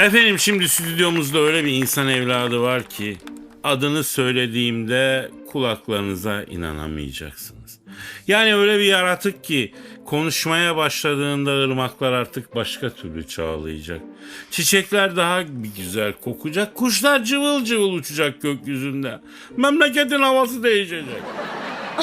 Efendim şimdi stüdyomuzda öyle bir insan evladı var ki adını söylediğimde kulaklarınıza inanamayacaksınız. Yani öyle bir yaratık ki konuşmaya başladığında ırmaklar artık başka türlü çağlayacak. Çiçekler daha güzel kokacak. Kuşlar cıvıl cıvıl uçacak gökyüzünde. Memleketin havası değişecek.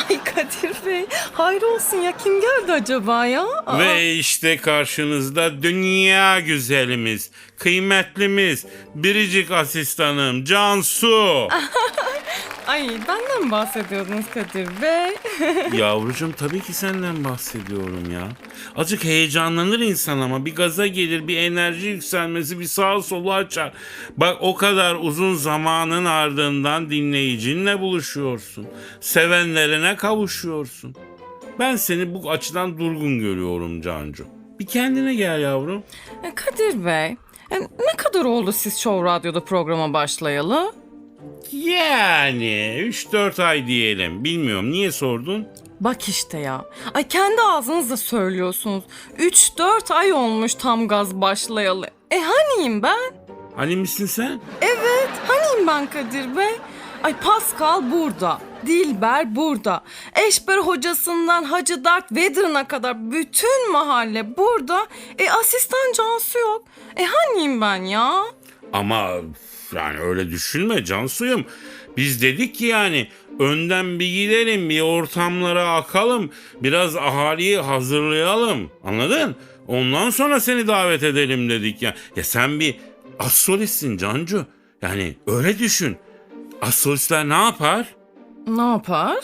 Ay Kadir Bey, hayır olsun ya kim geldi acaba ya? Aa, Ve işte karşınızda dünya güzelimiz, kıymetlimiz, biricik asistanım Cansu. Ay benden mi bahsediyordunuz Kadir Bey? Yavrucuğum tabii ki senden bahsediyorum ya. Azıcık heyecanlanır insan ama bir gaza gelir, bir enerji yükselmesi, bir sağa sola açar. Bak o kadar uzun zamanın ardından dinleyicinle buluşuyorsun. Sevenlerine kavuşuyorsun. Ben seni bu açıdan durgun görüyorum Cancu. Bir kendine gel yavrum. E, Kadir Bey, e, ne kadar oldu siz Show Radyo'da programa başlayalı? Yani 3-4 ay diyelim. Bilmiyorum niye sordun? Bak işte ya. Ay kendi ağzınızla söylüyorsunuz. 3-4 ay olmuş tam gaz başlayalı. E haniyim ben? Hani misin sen? Evet, haniyim ben Kadir Bey? Ay Pascal burada. Dilber burada. Eşber hocasından Hacı Dert Vedir'ına kadar bütün mahalle burada. E asistan Cansu yok. E haniyim ben ya? Ama yani öyle düşünme Cansu'yum. Biz dedik ki yani önden bir gidelim, bir ortamlara akalım, biraz ahaliyi hazırlayalım. Anladın? Ondan sonra seni davet edelim dedik ya. Ya sen bir astrolistsin Cancu. Yani öyle düşün. Astrolistler ne yapar? Ne yapar?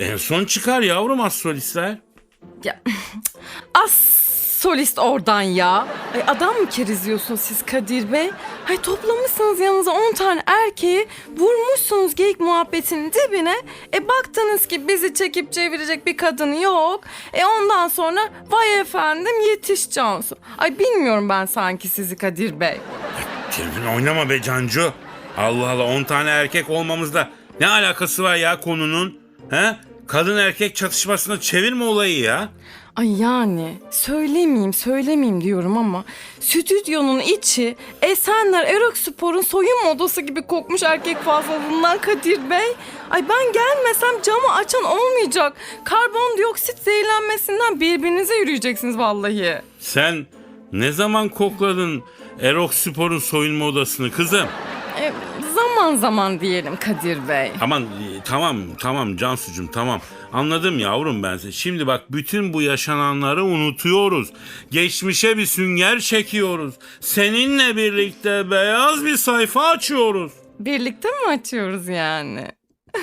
En son çıkar yavrum astrolistler. Ya as solist oradan ya. Ay adam mı kerizliyorsunuz siz Kadir Bey? Ay toplamışsınız yanınıza 10 tane erkeği vurmuşsunuz geyik muhabbetinin dibine. E baktınız ki bizi çekip çevirecek bir kadın yok. E ondan sonra vay efendim yetiş Cansu. Ay bilmiyorum ben sanki sizi Kadir Bey. Kelvin oynama be Cancu. Allah Allah 10 tane erkek olmamızda ne alakası var ya konunun? He? Kadın erkek çatışmasına çevirme olayı ya. Ay yani söylemeyeyim söylemeyeyim diyorum ama stüdyonun içi Esenler Erok Spor'un soyunma odası gibi kokmuş erkek fazlalığından Kadir Bey. Ay ben gelmesem camı açan olmayacak. Karbondioksit zehirlenmesinden birbirinize yürüyeceksiniz vallahi. Sen ne zaman kokladın Erok Spor'un soyunma odasını kızım? E, zaman zaman diyelim Kadir Bey. Aman e, tamam tamam Cansucuğum tamam. Anladım yavrum ben seni. Şimdi bak bütün bu yaşananları unutuyoruz. Geçmişe bir sünger çekiyoruz. Seninle birlikte beyaz bir sayfa açıyoruz. Birlikte mi açıyoruz yani?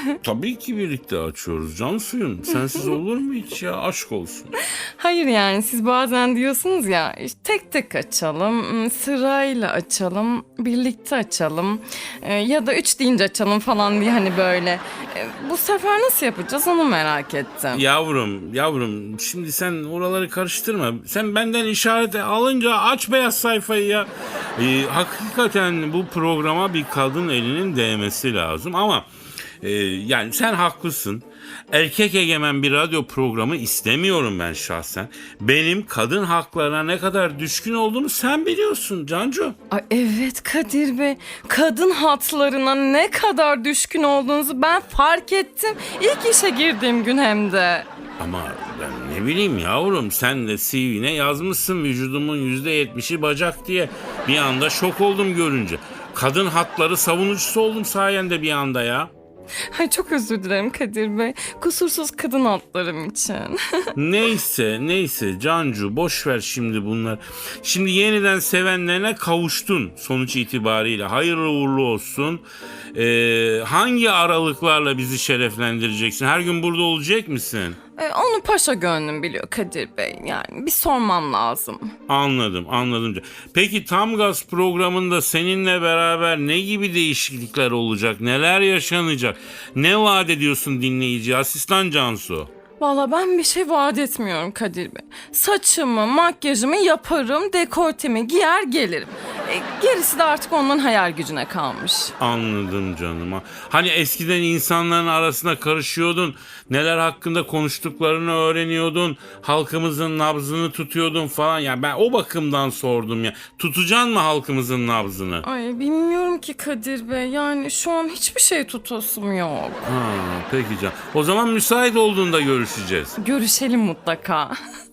Tabii ki birlikte açıyoruz Cansu'yum. Sensiz olur mu hiç ya? Aşk olsun. Hayır yani siz bazen diyorsunuz ya işte tek tek açalım, sırayla açalım, birlikte açalım e, ya da üç deyince açalım falan diye hani böyle. E, Bu sefer nasıl yapacağız onu merak ettim. Yavrum, yavrum şimdi sen oraları karıştırma. Sen benden işaret alınca aç beyaz sayfayı ya. Ee, hakikaten bu programa bir kadın elinin değmesi lazım ama e, yani sen haklısın. Erkek egemen bir radyo programı istemiyorum ben şahsen. Benim kadın haklarına ne kadar düşkün olduğumu sen biliyorsun Cancu. Ay evet Kadir Bey, kadın hatlarına ne kadar düşkün olduğunuzu ben fark ettim. İlk işe girdiğim gün hem de. Ama ben ne bileyim yavrum sen de CV'ne yazmışsın vücudumun yüzde yetmişi bacak diye. Bir anda şok oldum görünce. Kadın hakları savunucusu oldum sayende bir anda ya. Ay çok özür dilerim Kadir Bey. Kusursuz kadın hatlarım için. Neyse neyse Cancu boş ver şimdi bunlar. Şimdi yeniden sevenlerine kavuştun sonuç itibariyle. Hayırlı uğurlu olsun. Ee, hangi aralıklarla bizi şereflendireceksin? Her gün burada olacak mısın? E, onu paşa gönlüm biliyor Kadir Bey. Yani bir sormam lazım. Anladım anladım. Peki Tam Gaz programında seninle beraber ne gibi değişiklikler olacak? Neler yaşanacak? Ne vaat ediyorsun dinleyici? Asistan Cansu. Valla ben bir şey vaat etmiyorum Kadir Bey. Saçımı, makyajımı yaparım, dekoltemi giyer gelirim. E, gerisi de artık onun hayal gücüne kalmış. Anladım canım. Hani eskiden insanların arasına karışıyordun. Neler hakkında konuştuklarını öğreniyordun. Halkımızın nabzını tutuyordun falan. Ya ben o bakımdan sordum ya. Tutacaksın mı halkımızın nabzını? Ay bilmiyorum ki Kadir Bey. Yani şu an hiçbir şey tutasım yok. Ha, peki can. O zaman müsait olduğunda görüşeceğiz. Görüşelim mutlaka.